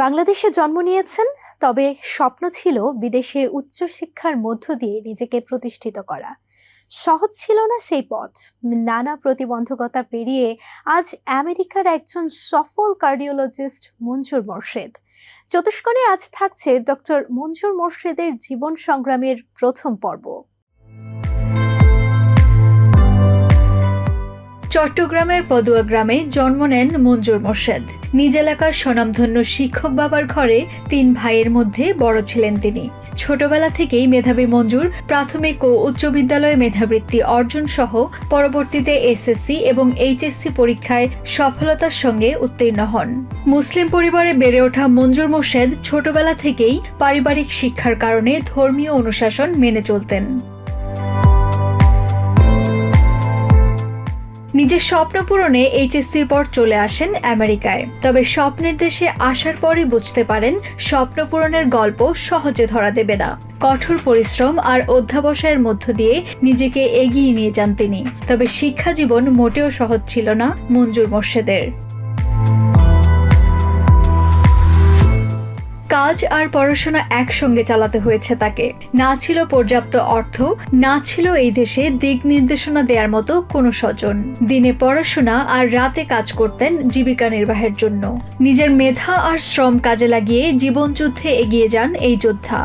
বাংলাদেশে জন্ম নিয়েছেন, তবে স্বপ্ন ছিল বিদেশে উচ্চশিক্ষার মধ্য দিয়ে নিজেকে প্রতিষ্ঠিত করা। সহজ ছিল না সেই পথ। নানা প্রতিবন্ধকতা পেরিয়ে আজ আমেরিকার একজন সফল কার্ডিওলজিস্ট মঞ্জুর মোর্শেদ। চতুষ্কোণে আজ থাকছে ডক্টর মঞ্জুর মোর্শেদের জীবন সংগ্রামের প্রথম পর্ব। চট্টগ্রামের পদুয়া গ্রামে জন্ম নেন মঞ্জুর মোর্শেদ। নিজ এলাকার স্বনামধন্য শিক্ষক বাবার ঘরে তিন ভাইয়ের মধ্যে বড় ছিলেন তিনি। ছোটবেলা থেকেই মেধাবী মঞ্জুর প্রাথমিক ও উচ্চ বিদ্যালয়ে মেধাবৃত্তি অর্জন সহ পরবর্তীতে এসএসসি এবং এইচএসসি পরীক্ষায় সফলতার সঙ্গে উত্তীর্ণ হন। মুসলিম পরিবারে বেড়ে ওঠা মঞ্জুর মোর্শেদ ছোটবেলা থেকেই পারিবারিক শিক্ষার কারণে ধর্মীয় অনুশাসন মেনে চলতেন। নিজের স্বপ্ন পূরণে এইচএসসির পর চলে আসেন আমেরিকায়। তবে স্বপ্নের দেশে আসার পরই বুঝতে পারেন, স্বপ্ন পূরণের গল্প সহজে ধরা দেবে না। কঠোর পরিশ্রম আর অধ্যাবসায়ের মধ্য দিয়ে নিজেকে এগিয়ে নিয়ে যান তিনি। তবে শিক্ষা জীবন মোটেও সহজ ছিল না মঞ্জুর মোর্শেদের। কাজ আর পড়াশোনা একসঙ্গে চালাতে হয়েছে তাকে। না ছিল পর্যাপ্ত অর্থ, না ছিল এই দেশে দিক নির্দেশনা দেওয়ার মতো কোনো স্বজন দিনে পড়াশোনা আর রাতে কাজ করতেন জীবিকা নির্বাহের জন্য। নিজের মেধা আর শ্রম কাজে লাগিয়ে জীবনযুদ্ধে এগিয়ে যান এই যোদ্ধা।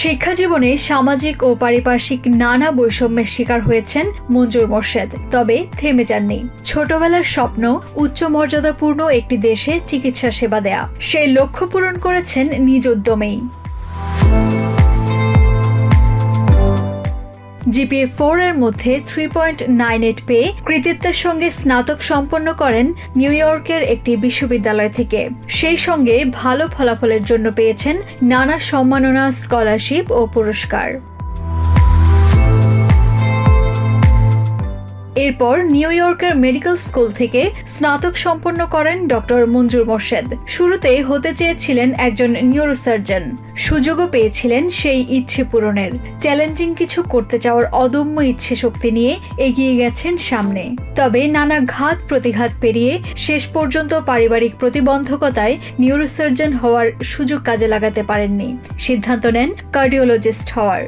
শিক্ষা জীবনে সামাজিক ও পারিপার্শ্বিক নানা বৈষম্যের শিকার হয়েছেন মঞ্জুর মোর্শেদ। তবে থেমে যাননি। ছোটবেলার স্বপ্ন উচ্চ মর্যাদাপূর্ণ একটি দেশে চিকিৎসা সেবা দেয়া। সেই লক্ষ্য পূরণ করেছেন নিজ উদ্যমেই। জিপিএ ফোর এর মধ্যে থ্রি পয়েন্ট নাইন এইট পেয়ে কৃতিত্বের সঙ্গে স্নাতক সম্পন্ন করেন নিউ ইয়র্কের একটি বিশ্ববিদ্যালয় থেকে। সেই সঙ্গে ভালো ফলাফলের জন্য পেয়েছেন নানা সম্মাননা স্কলারশিপ ও পুরস্কার। এরপর নিউ ইয়র্কের মেডিকেল স্কুল থেকে স্নাতক সম্পন্ন করেন ডক্টর মঞ্জুর মোর্শেদ। শুরুতে হতে চেয়েছিলেন একজন নিউরোসার্জন সুযোগও পেয়েছিলেন সেই ইচ্ছে পূরণের। চ্যালেঞ্জিং কিছু করতে চাওয়ার অদম্য ইচ্ছে শক্তি নিয়ে এগিয়ে গেছেন সামনে। তবে নানা ঘাত প্রতিঘাত পেরিয়ে শেষ পর্যন্ত পারিবারিক প্রতিবন্ধকতায় নিউরোসার্জন হওয়ার সুযোগ কাজে লাগাতে পারেননি। সিদ্ধান্ত নেন কার্ডিওলজিস্ট হওয়ার।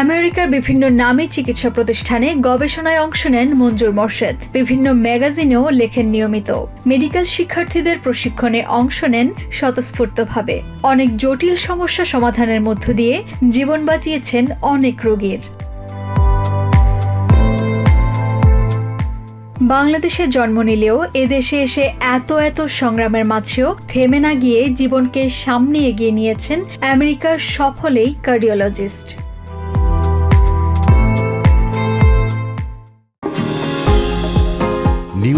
আমেরিকার বিভিন্ন নামী চিকিৎসা প্রতিষ্ঠানে গবেষণায় অংশ নেন মঞ্জুর মোর্শেদ। বিভিন্ন ম্যাগাজিনেও লেখেন নিয়মিত। মেডিকেল শিক্ষার্থীদের প্রশিক্ষণে অংশ নেন স্বতঃস্ফূর্তভাবে। অনেক জটিল সমস্যা সমাধানের মধ্য দিয়ে জীবন বাঁচিয়েছেন অনেক রোগীর। বাংলাদেশে জন্ম নিলেও এদেশে এসে এত এত সংগ্রামের মাঝেও থেমে না গিয়ে জীবনকে সামনে এগিয়ে নিয়েছেন আমেরিকার সফলেই কার্ডিওলজিস্ট।